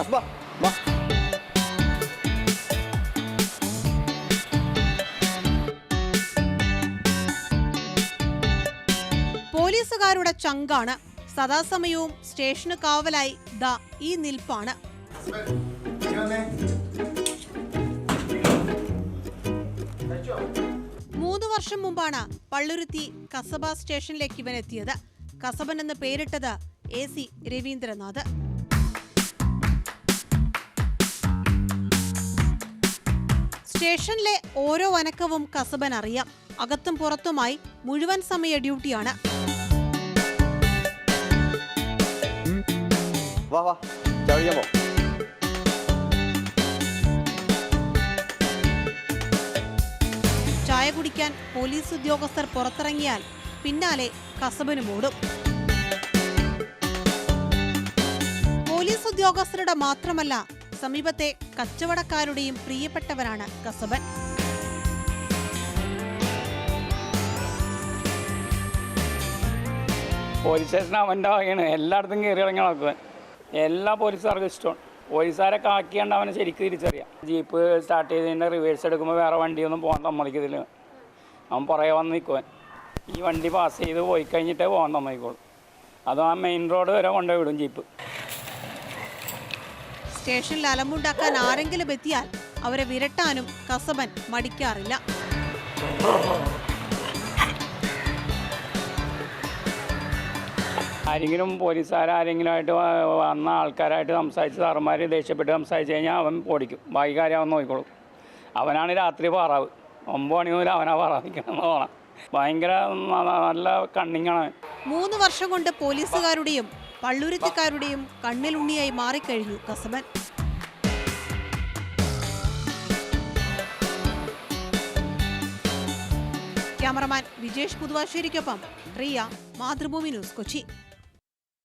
Qasba va. പോലീസുകാരുടെ ചങ്കാണ്. സദാസമയവും സ്റ്റേഷന് കാവലായി ദാ ഈ നിൽപ്പാണ്. മൂന്ന് വർഷം മുമ്പാണ് പള്ളുരുത്തി കസബ സ്റ്റേഷനിലേക്ക് ഇവൻ എത്തിയത് കസബൻ എന്ന് പേരിട്ടത് എ സി രവീന്ദ്രനാഥ്. സ്റ്റേഷനിലെ ഓരോ വനക്കവും കസബൻ അറിയാം. അകത്തും പുറത്തുമായി മുഴുവൻ സമയ ഡ്യൂട്ടിയാണ്. ചായ കുടിക്കാൻ പോലീസ് ഉദ്യോഗസ്ഥർ പുറത്തിറങ്ങിയാൽ പിന്നാലെ കസബനും ഓടും പോലീസ് ഉദ്യോഗസ്ഥരുടെ മാത്രമല്ല സമീപത്തെ കച്ചവടക്കാരുടെയും പ്രിയപ്പെട്ടവരാണ് കസബൻ. പോലീസ് സ്റ്റേഷൻ അവന്റെ വകയാണ്. എല്ലായിടത്തും കയറി ഇറങ്ങി നടക്കുവാൻ എല്ലാ പോലീസുകാർക്കും ഇഷ്ടമാണ് പോലീസുകാരൊക്കെ ആക്കിയാണ്ട് അവനെ ശരിക്കും തിരിച്ചറിയാം. ജീപ്പ് സ്റ്റാർട്ട് ചെയ്തതിന്റെ റിവേഴ്സ് എടുക്കുമ്പോൾ വേറെ വണ്ടിയൊന്നും പോകാൻ സമ്മതിക്കത്തില്ല. അവൻ പുറകെ വന്ന് നിൽക്കുവാൻ ഈ വണ്ടി പാസ് ചെയ്ത് പോയി കഴിഞ്ഞിട്ടേ പോകാൻ സമ്മതിക്കുള്ളൂ. അത് ആ മെയിൻ റോഡ് വരെ കൊണ്ടുപോയി വിടും ജീപ്പ്. സ്റ്റേഷനിൽ അലമ്പുണ്ടാക്കാൻ ആരെങ്കിലും എത്തിയാൽ അവരെ വിരട്ടാനും കസബൻ മടിക്കാറില്ല. ആരെങ്കിലും പോലീസുകാർ ആരെങ്കിലും ആയിട്ട് വന്ന ആൾക്കാരായിട്ട് സംസാരിച്ച് സാറന്മാർ ദേഷ്യപ്പെട്ട് സംസാരിച്ച് കഴിഞ്ഞാൽ അവൻ ഓടിക്കും. ബാക്കി കാര്യം അവൻ നോക്കിക്കോളും. അവനാണ് രാത്രി പാറാവ്. ഒമ്പത് മണി മുതൽ അവനാ പാറാവിക്കണം തോന്നാം. ഭയങ്കര നല്ല കണ്ണിങ്ങാണ് മൂന്ന് വർഷം കൊണ്ട് പോലീസുകാരുടെയും പള്ളുരുത്തിക്കാരുടെയും കണ്ണിലുണ്ണിയായി മാറിക്കഴിഞ്ഞു കസബൻ. ക്യാമറമാൻ വിജേഷ് പുതുവാശ്ശേരിക്കൊപ്പം റിയ മാതൃഭൂമി ന്യൂസ് കൊച്ചി.